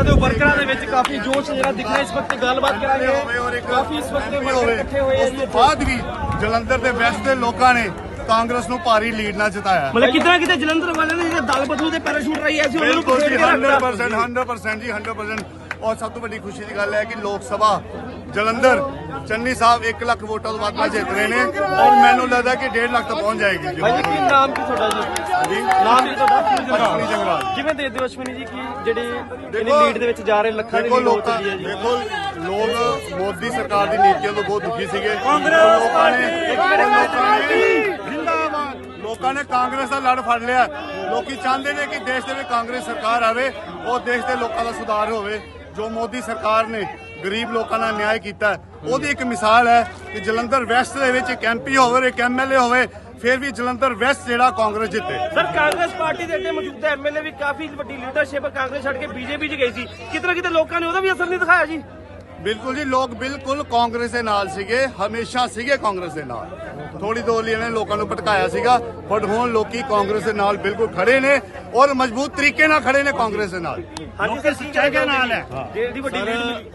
ਸਕਦੇ ਹੋ ਵਰਕਰਾਂ ਦੇ ਵਿੱਚ ਕਾਫੀ ਜੋਸ਼ ਜਿਹੜਾ ਦਿਖ ਰਿਹਾ ਇਸ ਵਕਤ ਗੱਲਬਾਤ ਕਰਾਂਗੇ। ਕਾਫੀ ਇਸ ਵਕਤ ਵਰਕਰ ਇਕੱਠੇ ਹੋਏ ਉਸ ਤੋਂ। ਬਾਅਦ ਵੀ ਜਲੰਧਰ ਦੇ ਵੈਸਟ ਦੇ ਲੋਕਾਂ ਨੇ ਕਾਂਗਰਸ ਨੂੰ ਭਾਰੀ ਲੀਡ ਨਾਲ ਜਿਤਾਇਆ। ਮਤਲਬ ਕਿਤੇ ਨਾ ਕਿਤੇ ਜਲੰਧਰ ਵਾਲਿਆਂ ਨੇ ਜਿਹੜੇ ਦਲ ਬਦਲੂ ਦੇ ਪੈਰਾਸ਼ੂਟ ਰਾਈ ਐ ਸੀ ਉਹਨਾਂ ਨੂੰ ਬਿਲਕੁਲ ਜੀ ਪਕੜ ਕੇ ਰੱਖਤਾ। 100% 100% ਜੀ 100% ਔਰ ਸਭ ਤੋਂ ਵੱਡੀ ਖੁਸ਼ੀ ਦੀ ਗੱਲ ਹੈ ਕਿ ਲੋਕ ਸਭਾ ਜਲੰਧਰ ਚੰਨੀ ਸਾਹਿਬ 1 ਲੱਖ ਵੋਟਾਂ ਤੋਂ ਵੱਧ ਨਾਲ ਜਿੱਤ ਰਹੇ ਨੇ। ਔਰ ਮੈਨੂੰ ਲੱਗਦਾ ਕਿ 1.5 ਲੱਖ ਤੱਕ ਪਹੁੰਚ ਜਾਏਗੀ ਜੀ। ਭਾਈ ਜੀ ਕੀ ਨਾਮ ਕੀ ਤੁਹਾਡਾ ਜੀ? ਨਾਮ ਅਸ਼ਵਨੀ। ਕਿਵੇਂ ਦੇਖਦੇ ਹੋ ਅਸ਼ਵਨੀ ਜੀ ਕੀ ਜਿਹੜੀ ਇਹਨੀ ਦੇਖੋ- ਲੀਡ ਦੇ ਵਿੱਚ ਜਾ ਰਹੇ ਲੱਖਾਂ ਦੀ ਦੇਖੋ ਲੀਡ ਹੋ ਲੋਕਾਂ ਚੱਲੀ ਹੈ ਜੀ? ਦੇਖੋ ਲੋਕ ਮੋਦੀ ਸਰਕਾਰ ਦੀ ਨੀਤੀਆਂ ਤੋਂ ਬਹੁਤ ਦੁਖੀ ਸੀਗੇ। ਕਾਂਗਰਸ ਲੋਕਾਂ ਨੇ ਲੋਕਾਂ ਨੇ ਜਿੰਦਾਬਾਦ। ਲੋਕਾਂ ਨੇ ਕਾਂਗਰਸ ਦਾ ਲੜ ਫੜ ਲਿਆ। ਲੋਕੀ ਚਾਹੁੰਦੇ ਨੇ ਕਿ ਦੇਸ਼ ਦੇ ਵਿੱਚ ਕਾਂਗਰਸ ਸਰਕਾਰ ਆਵੇ ਉਹ ਦੇਸ਼ ਦੇ ਲੋਕਾਂ ਦਾ ਸੁਧਾਰ ਹੋਵੇ। ਜੋ ਮੋਦੀ ਸਰਕਾਰ ਨੇ ਗਰੀਬ ਲੋਕਾਂ ਨਾਲ ਨਿਆਂ ਕੀਤਾ ਉਹਦੀ ਇੱਕ ਮਿਸਾਲ ਹੈ ਕਿ ਜਲੰਧਰ ਵੈਸਟ ਦੇ ਵਿੱਚ ਇੱਕ ਐਮਪੀ ਹੋਵੇ ਇੱਕ ਐਮਐਲਏ ਹੋਵੇ ਫਿਰ ਵੀ ਜਲੰਧਰ ਵੈਸਟ ਜਿਹੜਾ ਕਾਂਗਰਸ ਜਿੱਤੇ। ਸਰ ਕਾਂਗਰਸ ਪਾਰਟੀ ਦੇ ਅੱਡੇ ਮੌਜੂਦਾ ਐਮਐਲਏ ਵੀ ਕਾਫੀ ਵੱਡੀ ਲੀਡਰਸ਼ਿਪ ਕਾਂਗਰਸ ਛੱਡ ਕੇ ਬੀਜੇਪੀ 'ਚ ਗਈ ਸੀ। ਕਿਤੇ ਨਾ ਕਿਤੇ ਲੋਕਾਂ ਨੇ ਉਹਦਾ ਵੀ ਅਸਰ ਨਹੀਂ ਦਿਖਾਇਆ ਜੀ? ਬਿਲਕੁਲ ਜੀ ਲੋਕ ਬਿਲਕੁਲ ਕਾਂਗਰਸ ਦੇ ਨਾਲ ਸੀਗੇ ਹਮੇਸ਼ਾ ਸੀਗੇ ਕਾਂਗਰਸ ਦੇ ਨਾਲ। ਥੋੜੀ ਦੋ ਲਈ ਇਹਨੇ ਲੋਕਾਂ ਨੂੰ ਭਟਕਾਇਆ ਸੀਗਾ ਬਟ ਹੁਣ ਲੋਕੀ ਕਾਂਗਰਸ ਦੇ ਨਾਲ ਬਿਲਕੁਲ ਖੜੇ ਨੇ ਔਰ ਮਜ਼ਬੂਤ ਤਰੀਕੇ ਨਾਲ ਖੜੇ ਨੇ ਕਾਂਗਰਸ ਦੇ ਨਾਲ। ਹਾਂਜੀ ਸਰ ਸੱਚਾਈ ਦੇ ਨਾਲ ਹੈ। ਜਿਹੜੀ ਵੱਡੀ ਲੀਡ ਮਿਲੀ